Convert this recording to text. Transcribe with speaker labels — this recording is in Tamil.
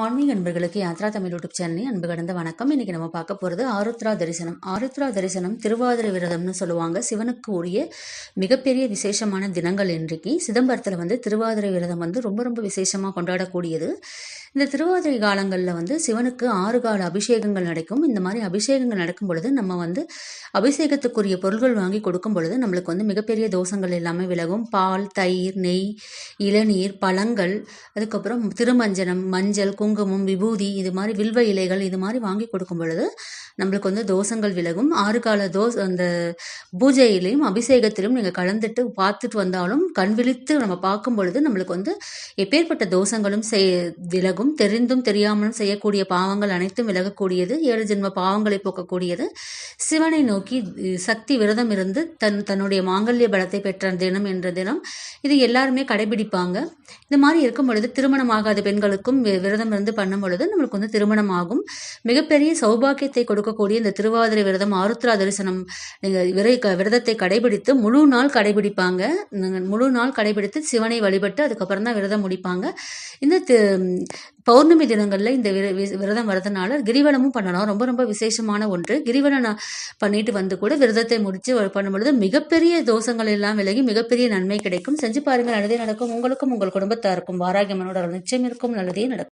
Speaker 1: ஆன்மீக அன்பர்களுக்கு யாத்ரா தமிழ் யூடியூப் சேனலின் அன்பு கடந்த வணக்கம். இன்னைக்கு நம்ம பார்க்க போகிறது ஆருத்ரா தரிசனம். ஆருத்ரா தரிசனம் திருவாதிரை விரதம்னு சொல்லுவாங்க. சிவனுக்கு உரிய மிகப்பெரிய விசேஷமான தினங்கள் இன்றைக்கு. சிதம்பரத்தில் வந்து திருவாதிரை விரதம் வந்து ரொம்ப ரொம்ப விசேஷமாக கொண்டாடக்கூடியது. இந்த திருவாதிரை காலங்களில் வந்து சிவனுக்கு ஆறு கால அபிஷேகங்கள் நடக்கும். இந்த மாதிரி அபிஷேகங்கள் நடக்கும் பொழுது நம்ம வந்து அபிஷேகத்துக்குரிய பொருள்கள் வாங்கி கொடுக்கும் பொழுது நம்மளுக்கு வந்து மிகப்பெரிய தோஷங்கள் எல்லாமே விலகும். பால் தயிர் நெய் இளநீர் பழங்கள் அதுக்கப்புறம் திருமஞ்சனம் மஞ்சள் குங்குமம் விபூதி இது மாதிரி வில்வ இலைகள் இது மாதிரி வாங்கி கொடுக்கும் பொழுது நம்மளுக்கு வந்து தோஷங்கள் விலகும். ஆறு கால தோஸ் அந்த பூஜையிலையும் அபிஷேகத்திலும் நீங்கள் கலந்துட்டு பார்த்துட்டு வந்தாலும் கண் விழித்து நம்ம பார்க்கும் பொழுது நம்மளுக்கு வந்து எப்பேற்பட்ட தோஷங்களும் செய் விலகும். தெரிந்தும் தெரியாமலும் செய்யக்கூடிய பாவங்கள் அனைத்தும் விலகக்கூடியது. ஏழு ஜென்ம பாவங்களை போக்கக்கூடியது. சிவனை நோக்கி சக்தி விரதம் இருந்து தன் தன்னுடைய மாங்கல்ய பலத்தை பெற்ற தினம் என்ற தினம் இது எல்லாருமே கடைபிடிப்பாங்க. இந்த மாதிரி இருக்கும் பொழுது திருமணமாகாத பெண்களுக்கும் வி- விரதம் இருந்து பண்ணும் பொழுது நம்மளுக்கு வந்து திருமணம் ஆகும் மிகப்பெரிய சௌபாக்கியத்தை கொடுக்கக்கூடிய இந்த திருவாதிரை விரதம் ஆருத்ரா தரிசனம் நீங்கள் விரை க- விரதத்தை கடைபிடித்து முழு நாள் கடைபிடிப்பாங்க. முழு நாள் கடைபிடித்து சிவனை வழிபட்டு அதுக்கப்புறம் தான் விரதம் முடிப்பாங்க. இந்த பௌர்ணமி தினங்களில் இந்த விர- வி- விரதம் வரதுனால கிரிவலமும் பண்ணலாம். ரொம்ப ரொம்ப விசேஷமான ஒன்று. கிரிவலம் பண்ணிட்டு வந்து கூட விரதத்தை முடித்து பண்ணும் பொழுது மிகப்பெரிய தோஷங்கள் எல்லாம் விலகி மிகப்பெரிய நன்மை கிடைக்கும். செஞ்சு பாருங்கள். நல்லதே நடக்கும். உங்களுக்கும் உங்கள் குடும்பத்தாருக்கும் வாராகியமனோட நிச்சயம் இருக்கும். நல்லதே நடக்கும்.